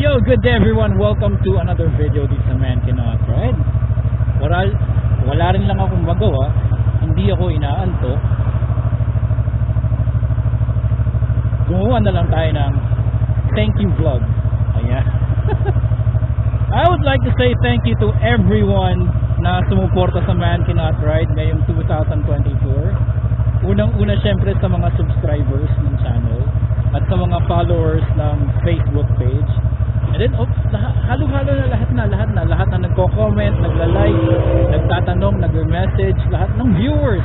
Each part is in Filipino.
yo, good day everyone. Welcome to another video dito sa Man Cannot Ride. Wala, wala rin lang akong magawa. Hindi ako inaantok. Gumawa na lang tayo ng thank you vlog. Ayan. I would like to say thank you to everyone na sumuporta sa Man Cannot Ride ngayong 2024. Unang-una syempre sa mga subscribers ng channel at sa mga followers ng Facebook page. And then, oh, halo-halo na lahat na, lahat na, lahat na nagko-comment, nagla-like, nagtatanong, nagme-message, lahat ng viewers.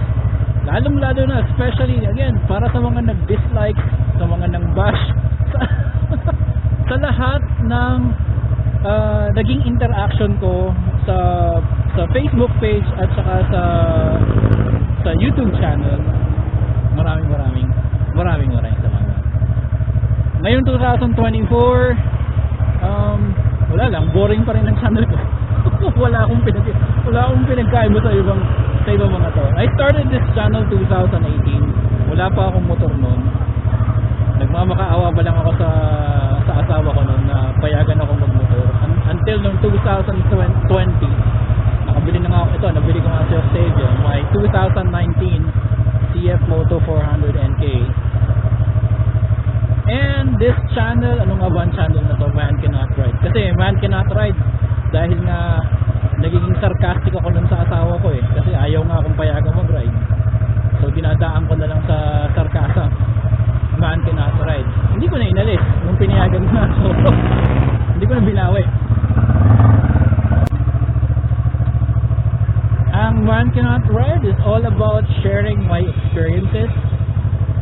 Lalong-lalo na, especially, again, para sa mga nag-dislike, sa mga nang-bash, sa, sa lahat ng ah, naging interaction ko sa sa Facebook page at saka sa sa YouTube channel. Maraming maraming maraming maraming salamat. Ngayon 2024, um, wala lang, boring pa rin ang channel ko. wala akong pinag wala akong pinagkaiba sa ibang sa ibang mga to. I started this channel 2018. Wala pa akong motor noon. Nagmamakaawa pa lang ako sa sa asawa ko noon na payagan ako magmotor. Un- until noong 2020, nakabili na nga ako ito, nabili ko nga si Octavia, my 2019 CF Moto 400 NK. And this channel, ano nga channel na to? Man Cannot Ride. Kasi Man Cannot Ride, dahil nga nagiging sarcastic ako nun sa asawa ko eh. Kasi ayaw nga akong payagan mag-ride. So dinadaan ko na lang sa sarcasm. Man Cannot Ride. Hindi ko na inalis nung pinayagan ko na. So, hindi ko na binawi. Ang Man Cannot Ride is all about sharing my experiences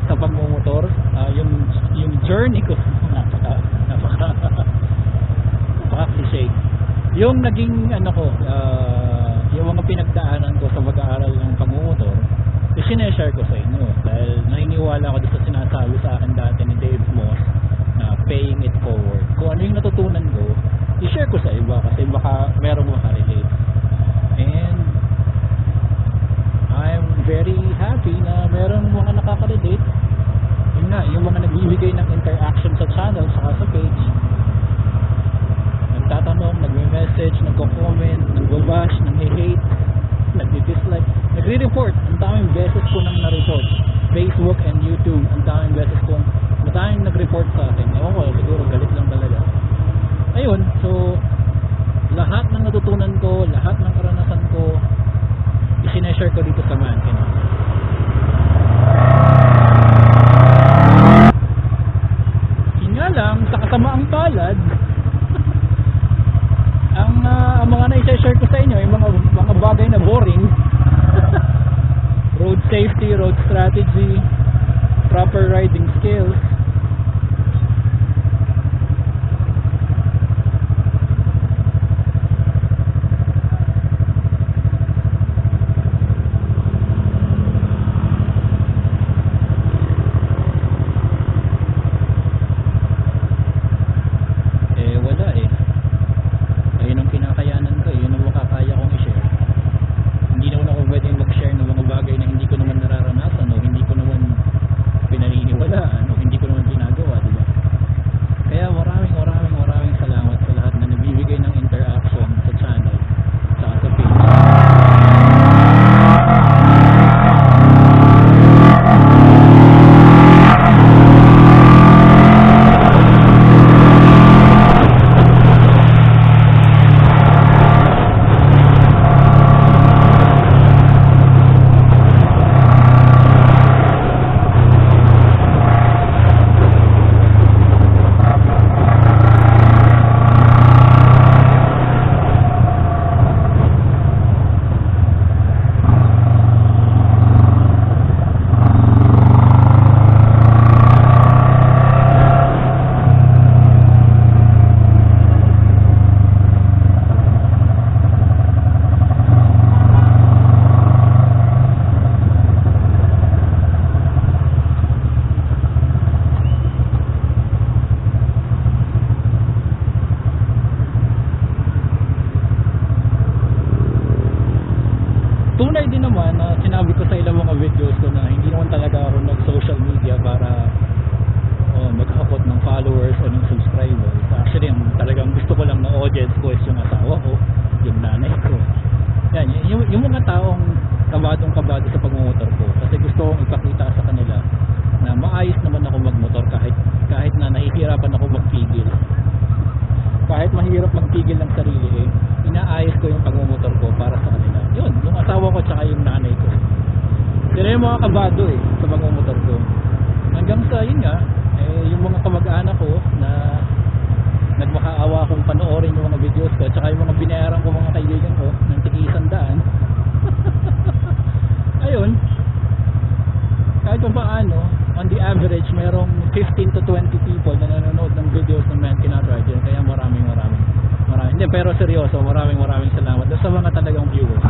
sa pagmumotor. Ah, yung yung journey ko napaka napaka napaka cliche. Yung naging ano ko ah, yung mga pinagdaanan ko sa pag-aaral ng pagmumotor, i-share ko sa inyo dahil naniniwala ako sa sinasabi sa akin dati ni Dave Moss na paying it forward. Kung ano yung natutunan ko, i-share ko sa iba kasi baka merong makarelate. And I'm very happy na merong mga nakaka-relate. Yun nga, yung mga nagbibigay ng interaction sa channel saka sa page. Nagtatanong, nagme-message, nagko-comment, nagbabash, nang-hate, nagdi-dislike, nagre-report. Ang daming beses ko nang na-report. Facebook and YouTube, ang daming beses ko. Madaming nag-report sa akin. Ewan ko, siguro galit lang talaga. Ayun, so lahat ng natutunan ko, lahat ng karanasan ko, isineshare ko dito sa Mankin. Yun nga lang, sa kasamaang palad, ang, ah, ang mga na-share ko sa inyo, yung mga, mga bagay na boring, road safety, road strategy, proper riding skills, kabado eh, sa pagmumotor ko. Hanggang sa, yun nga, eh, yung mga kamag-anak ko na nagmakaawa akong panoorin yung mga videos ko tsaka yung mga binayaran ko mga kaibigan ko ng tigi isang daan. Ayun, kahit pa paano, on the average, merong 15 to 20 people na nanonood ng videos ng Man Yun. Kaya maraming maraming maraming. Hindi, pero seryoso, maraming maraming salamat sa mga talagang viewers.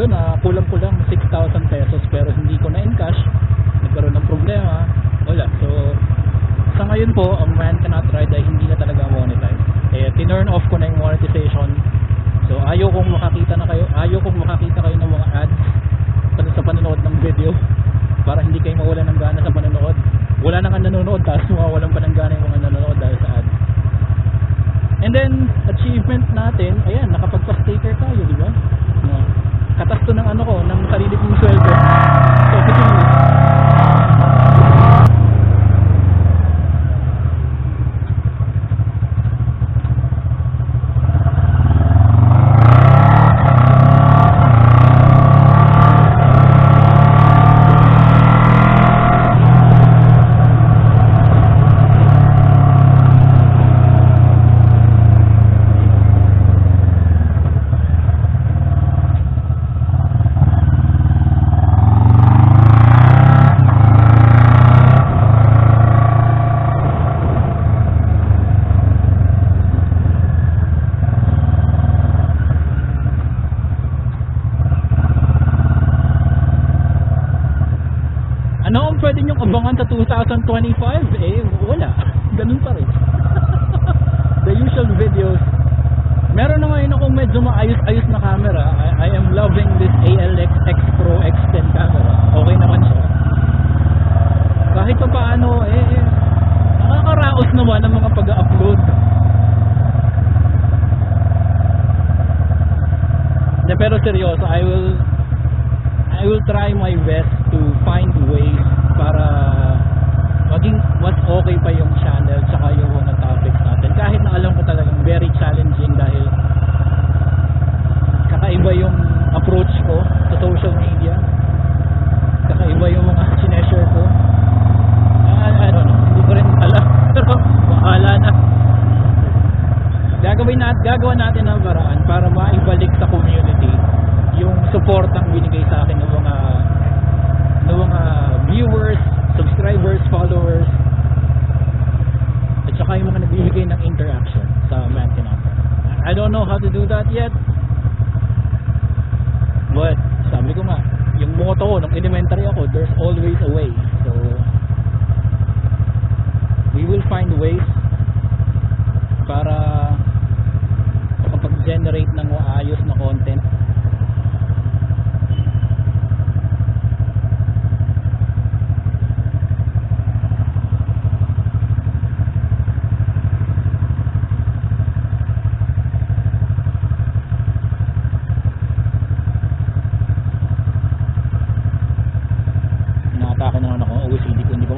Sweldo na kulang-kulang 6,000 pesos pero hindi ko na in cash. Nagkaroon ng problema. Wala. So, sa ngayon po, ang Man Cannot Ride ay hindi na talaga monetize. Eh, tinurn off ko na yung monetization So ayaw kong makakita na kayo, ayaw kong makakita kayo ng mga ads sa, panonood ng video para hindi kayo mawala ng gana sa panonood. Wala na nga nanonood tapos mawawalan pa ng gana yung mga nanonood dahil sa ads. And then, achievement natin, ayan, nakapagpa-sticker tayo, di ba? Katas to ng ano ko, ng sarili kong sweldo. So, kasi, Ano ang pwede niyong abangan sa 2025? Eh, wala. Ganun pa rin. the usual videos, meron na ngayon akong medyo maayos-ayos na camera. I, I am loving this ALX X Pro X10 camera. Okay naman siya. Kahit pa paano, eh, eh nakakaraos naman ang mga pag-upload. Pero seryoso, I will I will try my best to find ways para maging mas okay pa yung channel tsaka yung mga topics natin. Kahit na alam ko talagang very challenging dahil kakaiba yung approach ko sa social media. Kakaiba yung mga sineshare ko. I, I don't know, hindi ko rin alam. Pero bahala na. Gagawin nat gagawa natin ng paraan para maibalik sa community yung support ang binigay sa akin ng mga ng mga viewers, subscribers, followers at saka yung mga nagbibigay ng interaction sa Mantinap. I don't know how to do that yet but sabi ko nga yung motto ko nung elementary ako there's always a way so we will find ways para makapag-generate ng maayos na content. Nakatake na naman ako OCD ko hindi ko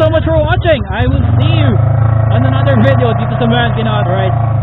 so much for watching. I will see you on another video dito sa Man Cannot Ride